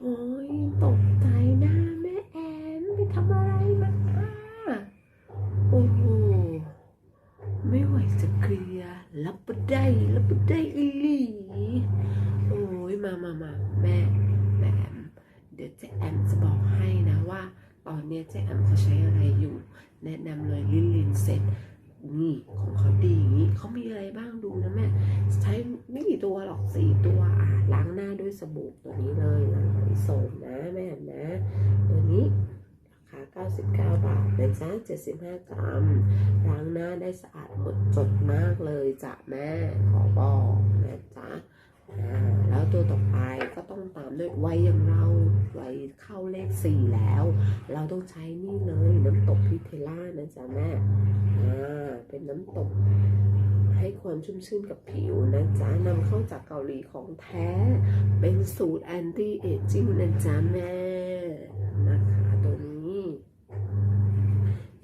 โอ้ยตกใจหน้าแม่แอนไปทำอะไรมาโอ้โหไม่ไหวจะเคลียร์รับปได้รับปได้อีหลีโอ้ยมามามาแม่แม่แอมเดี๋ยวเจ๊แอมจะบอกให้นะว่า ตอนเนี้ยเจ๊แอมเขาใช้อะไรอยู่ แนะนำเลยลินลินเซ็ต นี่ของเขาดีอย่างนี้เขามีอะไรบ้างดูนะแม่ใช้ไม่กี่ตัวหรอกสี่ตัวอะล้างหน้าด้วยสบู่ตัวนี้เลยนะหอยโสมนะแม่นะ ตัวนี้ราคา 99 บาทนะจ๊ะ75 กรัมล้างหน้าได้สะอาดหมดจดมากเลยจ้ะแม่ขอบอกนะจ๊ะอ่าแล้วตัวต่อไปก็ต้องตามด้วยวัยอย่างเรา วัยเข้าเลขสี่แล้ว เราต้องใช้นี่เลยน้ำตกพิเทล่านะจ๊ะแม่อ่าเป็นน้ำตกให้ความชุ่มชื่นกับผิวนะจ๊ะนำเข้าจากเกาหลีของแท้ เป็นสูตรแอนตี้เอจจิ้งนะจ๊ะแม่นะคะตัวนี้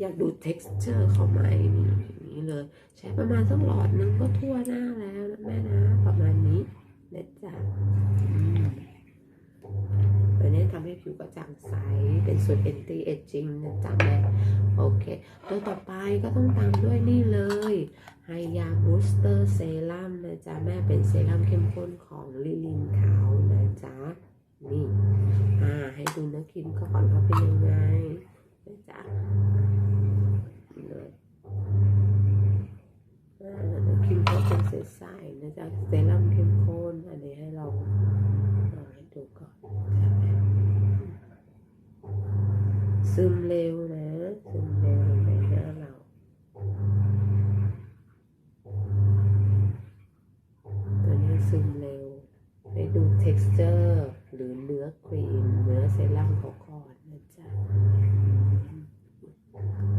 อยากดู texture เขาไหมนี่อย่างนี้เลย ใช้ประมาณสักหลอดนึงก็ทั่วหน้าแล้วนะมาณนี้นะจ๊ะอืมตัวนี้ทำให้ผิวกระจ่างใส เป็นสูตร anti aging นะจ๊ะแม่ โอเค ตัวต่อไปก็ต้องตามด้วยนี่เลยไฮยาบูสเตอร์เซรั่มนะจ๊ะแม่เป็นเซรั่มเข้มข้นของลิลินขาวนะจ๊ะ นี่ อ่า ให้ดูนื้อครีมก่อนว่าเป็นยังไงนะจ๊ะนี่เลยอ่าเนื้อครีมเขาเป็นใสๆนะจ๊ะ เซรั่มเข้มข้น อันนี้ให้เราลองให้ดูก่อนจ้ะแม่ ซึมเร็วนะ ซึมเร็วในหน้าเรา ตัวนี้ซึมเร็วให้ดู texture หรือเนื้อครีม เนื้อเซรั่มเขาก่อนนะจ๊ะ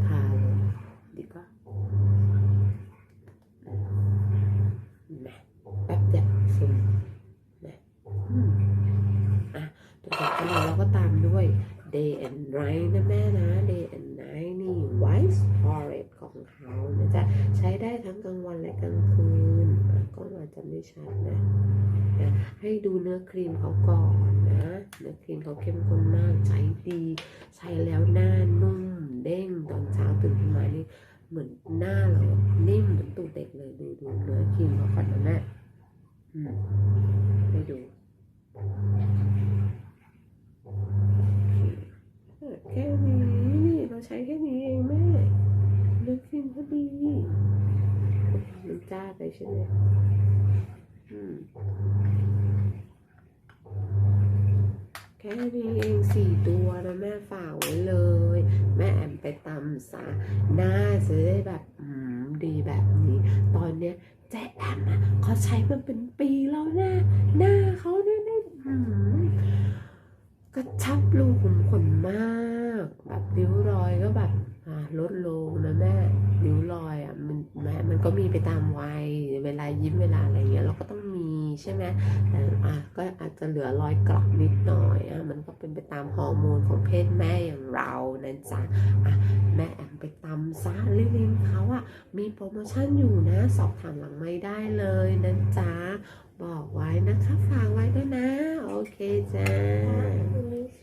ทาเลยดีกว่านะแป๊บเดียวซึมนะอืมอะตัวต่อไปเราก็ตามด้วย day and night นะแม่นะ day and night นี่ white forest ของเขานะจ๊ะใช้ได้ทั้งกลางวันและกลางคืนก็อาจจะไม่ชัดนะนะ ให้ดูเนื้อครีมเขาก่อนนะ เนื้อครีมเขาเข้มข้นมากใช้ดี ใช้แล้วหน้านุ่มเด้งตอนเช้าตื่นขึ้นมานี่เหมือนหน้าเรานิ่มเหมือนตูดเด็กเลยดูดูเนื้อครีมเขาก่อนนะแม่อืมให้ดู แค่นี้นี่เราใช้ แค่นี้เองแม่เลือกฟิล์มก็ดีมันจ้าไปใช่ไหมอืมแค่นี้เองสี่ตัวนะแม่ฝากไว้เลย แม่แอมไปตำซะหน้าจะได้แบบอืมดีแบบนี้ ตอนเนี้ยแจ๊แอมอะเขาใช้มาเป็นปีแล้วนะหน้าเขาเนี่ยได้อืมกระชับรูขุมขนมาก แบบริ้วรอยก็แบบอ่า ลดลงนะแม่ริ้วรอยอะมันแม่มันก็มีไปตามวัยเวลายิ้มเวลาอะไรเงี้ยเราก็ต้องมีใช่ไหมแต่อะก็อาจจะเหลือรอยกลับนิดหน่อยอะมันก็เป็นไปตามฮอร์โมนของเพศแม่อย่างเรานะจ๊ะอะแม่แอมไปตำซะลิลินเขาอะมีโปรโมชั่นอยู่นะ สอบถามหลังไม่ได้เลยนะจ๊ะบอกไว้นะคะฝากไว้ด้วยนะ โอเคจ้า